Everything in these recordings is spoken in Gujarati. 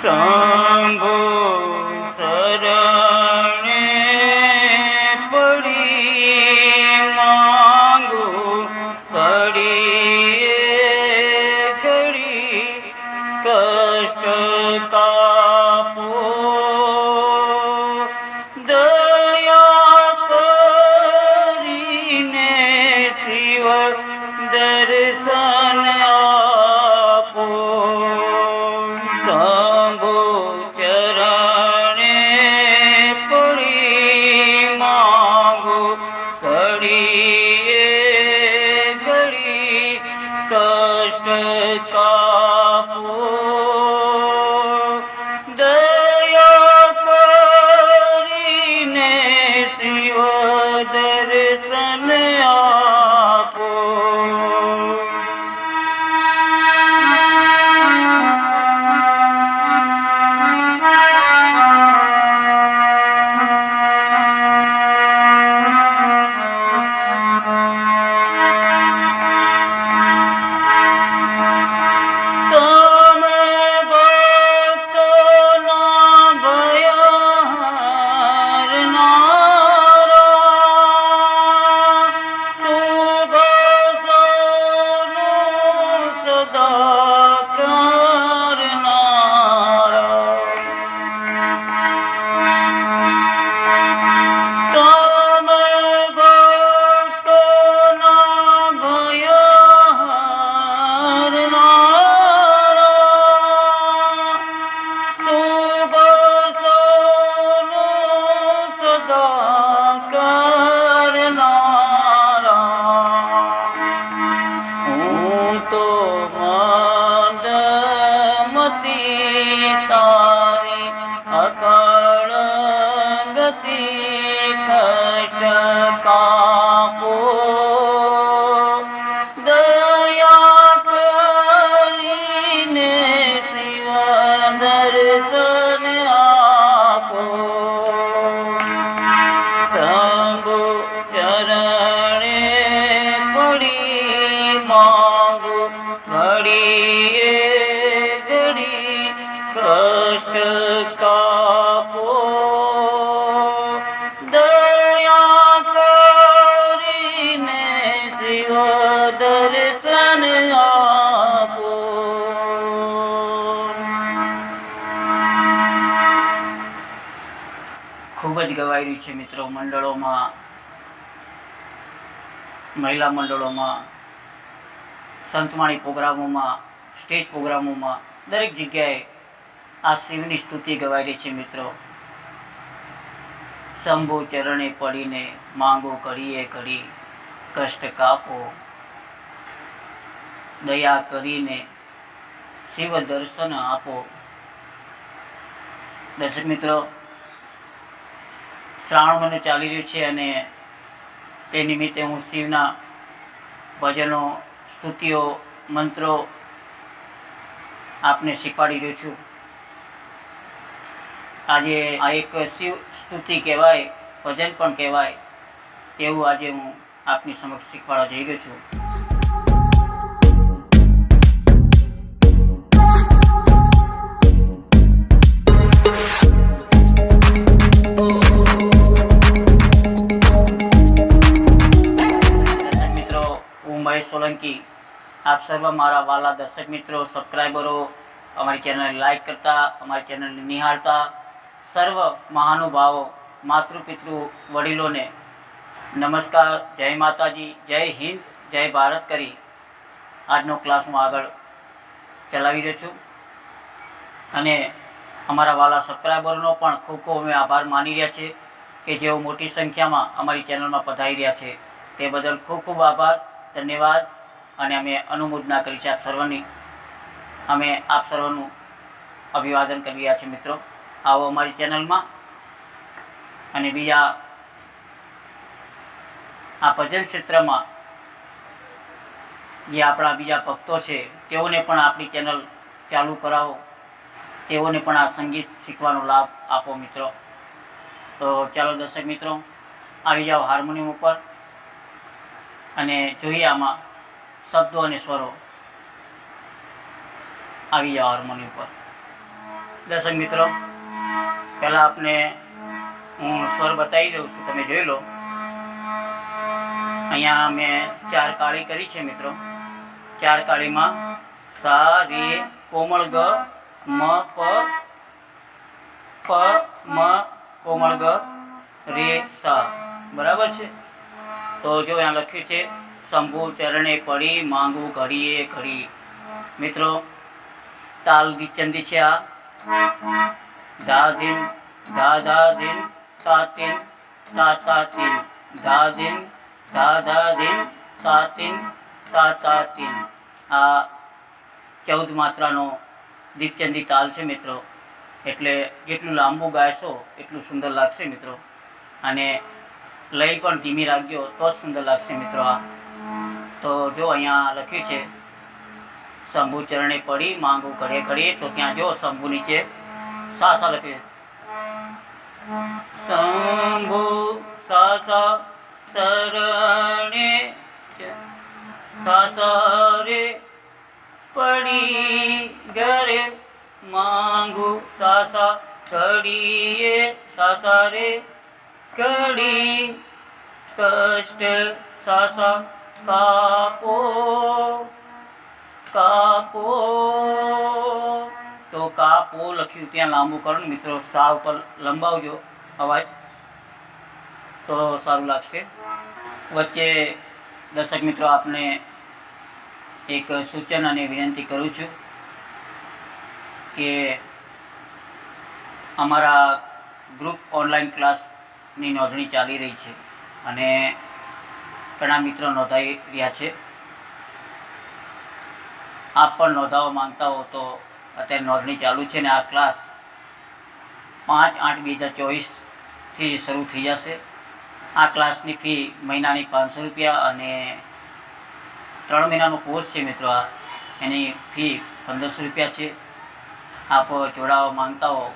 શંભુ કષ્ટ કાપો તો મતી તારી અકળ ગતિ કષ્ટ કાપો. દયા કરીને શિવ દર્શન ખૂબ જ છે મિત્રો મંડળોમાં, મહિલા મંડળોમાં, સંતવાણી પ્રોગ્રામોમાં, સ્ટેજ પ્રોગ્રામોમાં, દરેક જગ્યાએ આ શિવની સ્તુતિ ગવાઈ રહી છે મિત્રો. શંભુ ચરણે પડીને માંગો કરીએ કરી, કષ્ટ કાપો. દયા કરીને શિવ દર્શન આપો. દર્શક મિત્રો શ્રાવણ મહિનો ચાલી રહ્યો છે અને તે નિમિત્તે હું શિવના ભજનો, સ્તુતિઓ, મંત્રો આપને શીખવાડી રહ્યો છું. આજે આ એક શિવ સ્તુતિ કહેવાય, ભજન પણ કહેવાય એવું આજે હું આપની સમક્ષ શીખવાડવા જઈ રહ્યો છું. હું મહેશ સોલંકી. આપ સર્વ મારા વાલા દર્શક મિત્રો સબસ્ક્રાઈબરો અમારી ચેનલને લાઈક કરતા, અમારી ચેનલને નિહાળતા, સર્વ મહાનુભાવો, માતૃપિતૃ વડીલોને નમસ્કાર, જય માતાજી, જય હિન્દ, જય ભારત કરી. આજનો ક્લાસ હું આગળ ચલાવી રહ્યો છું. અને અમારા વાલા સબસ્ક્રાઈબરોનો પણ ખૂબ ખૂબ અમે આભાર માની રહ્યા છીએ કે જેઓ મોટી સંખ્યામાં અમારી ચેનલમાં પધારી રહ્યા છે. તે બદલ ખૂબ ખૂબ આભાર. ધન્યવાદ અને અમે અનુમોદના કરી છે આપ સર્વની. અમે આપ સર્વનું અભિવાદન કરી રહ્યા છીએ મિત્રો. આવો અમારી ચેનલમાં. અને બીજા આ ભજન ક્ષેત્રમાં જે આપણા બીજા ભક્તો છે, તેઓને પણ આપણી ચેનલ ચાલુ કરાવો. તેઓને પણ આ સંગીત શીખવાનો લાભ આપો મિત્રો. તો ચાલો દર્શક મિત્રો, આવી જાઓ હાર્મોનિયમ ઉપર. અને જોઈએ આમાં શબ્દો અને સ્વરો આવી જાઓ હાર્મોનિયમ પર દર્શક મિત્રો, પહેલાં આપને હું સ્વર બતાવી દઉં છું, તમે જોઈ લો. અહીંયા મેં ચાર કાળી કરી છે મિત્રો. ચાર કાળીમાં સા, રે, કોમળ, ગ, મ, પ પ, મ, કોમળ, ગ, રે, સા. બરાબર છે? તો જો અહીંયા લખ્યું છે, શંભુ ચરણે પડી, માંગુ ઘડીએ ઘડી. મિત્રો, તાલ દીચંદી છે આ? ધા ધીન ધા ધા ધીન તા તીન, તા તા તીન. ધા ધીન ધા ધા ધીન તા તીન, તા તા તીન. આ ચૌદ માત્રાનો દીપચંદી તાલ છે મિત્રો? એટલે જેટલું લાંબુ ગાયશો એટલું સુંદર લાગશે મિત્રો. અને લય પણ ધીમી રાખજો. તો જ સુંદર લાગશે મિત્રો આ. તો જો અહીંયા લખ્યું છે, શંભુ ચરણે પડી, માંગુ ઘડે ઘડી તો ત્યાં જો શંભુ નીચે સા સા લખ્યું શંભુ સા સા શરણે ચ- સા સા પડી ઘરે, માંગુ સા સા ઘડીએ સા રે ઘડી કષ્ટ સા સા કાપો કાપો. તો કાપો લખ્યું ત્યાં લાંબુ કરો મિત્રો સા ઉપર લંબાવજો અવાજ. તો સારું લાગશે. વચ્ચે દર્શક મિત્રો, આપને એક સૂચન અને વિનંતી કરું છું કે અમારા ગ્રુપ ઓનલાઈન ક્લાસની નોંધણી ચાલી રહી છે અને ઘણા મિત્રો નોંધાઈ રહ્યા છે. આપ પણ નોંધાવવા માંગતા હો તો અત્યારે નોંધણી ચાલુ છે ને આ ક્લાસ પાંચ આઠ બે હજાર ચોવીસથી શરૂ થઈ જશે. આ ક્લાસની ફી મહિનાની પાંચસો રૂપિયા અને ત્રણ મહિનાનો કોર્સ છે મિત્રો આ. એની ફી પંદરસો રૂપિયા છે. આપ જોડાવા માંગતા હો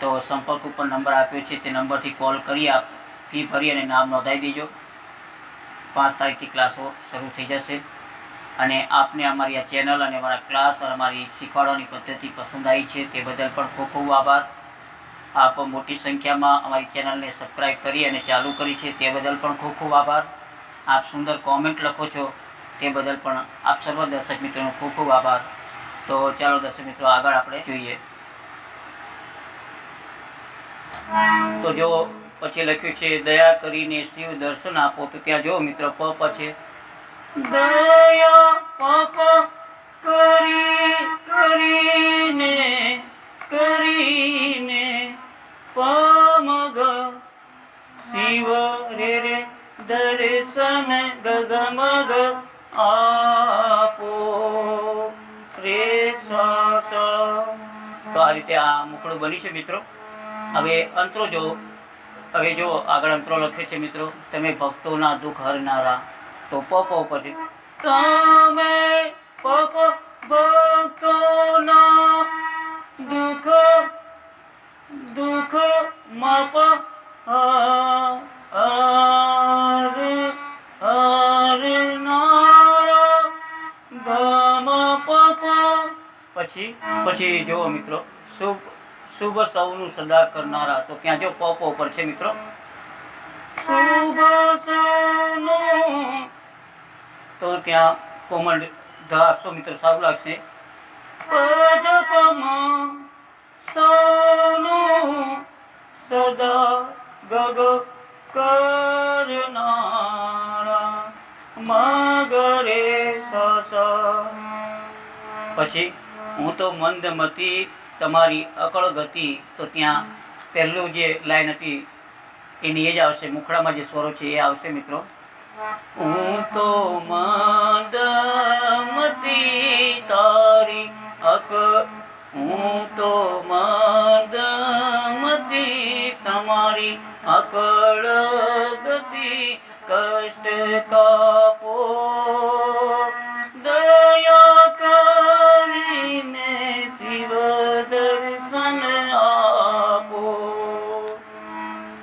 તો સંપર્ક ઉપર નંબર આપ્યો છે, તે નંબરથી કોલ કરી આપ ફી ભરી અને નામ નોંધાવી દેજો. પાંચ તારીખથી ક્લાસો શરૂ થઈ જશે. અને આપને અમારી આ ચેનલ અને અમારા ક્લાસ અને અમારી શીખવાડવાની પદ્ધતિ પસંદ આવી છે, તે બદલ પણ ખૂબ ખૂબ આભાર. આપ મોટી સંખ્યામાં અમારી ચેનલને સબસ્ક્રાઈબ કરી અને ચાલુ કરી છે, તે બદલ પણ ખૂબ ખૂબ આભાર. આપ સુંદર કોમેન્ટ લખો છો, તે બદલ પણ આપ સર્વ દર્શક મિત્રોનો ખૂબ ખૂબ આભાર. તો ચાલો દર્શક મિત્રો આગળ આપણે જોઈએ. તો જો પછી લખ્યું છે, દયા કરીને શિવ દર્શન આપો. તો ત્યાં જો મિત્ર, પ છે. દયા પાપ કરી, કરીને કરીને શિવ રે રે દર્શન ગગમગ આપો. રે સ, સા. તો આ રીતે આ મુકડું બની છે, મિત્રો. હવે અંતરો જો, હવે જો આગળ અંતરો લખે છે મિત્રો, તમે ભક્તોના દુઃખ હરનારા, તો પ પ ઉપર છે તમે ભક્તોના દુઃખ દુઃખ માપ પછી પછી જુઓ મિત્રો શુભ શુભ સૌનું સદા કરનારા. તો ત્યાં જો પપ ઉપર છે મિત્રો? શુભ સૌનું. તો ત્યાં કોમળ ધ આપશો મિત્રો, સારું લાગશે? પજપમ સૌનું સદા ગગ કરનારા. મગરે સસ. પછી હું તો મંદમતી તમારી અકળ ગતિ, તો ત્યાં પહેલું જે લાઈન હતી, એની એ જ આવશે, મુખડામાં જે સ્વરો છે એ આવશે મિત્રો. હું તો મદમતી તારી અક, હું તો મદમતી તમારી અકળ ગતિ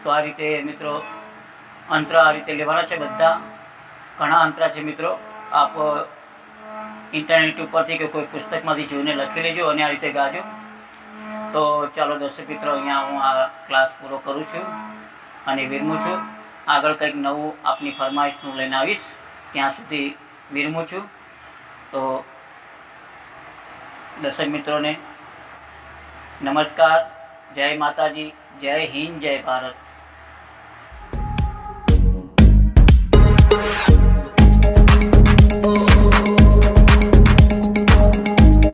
તો આ રીતે મિત્રો અંતરા આ રીતે લેવાના છે બધા. ઘણા અંતરા છે મિત્રો. આપ ઇન્ટરનેટ ઉપરથી કે કોઈ પુસ્તકમાંથી જોઈને લખી લેજો અને આ રીતે ગાજો. તો ચાલો દર્શક મિત્રો, અહીંયા હું આ ક્લાસ પૂરો કરું છું અને વિરમું છું. આગળ કંઈક નવું આપની ફરમાઈશનું લઈને આવીશ. ત્યાં સુધી વિરમું છું. તો દર્શક મિત્રોને નમસ્કાર. જય માતાજી. જય હિન્દ, જય ભારત.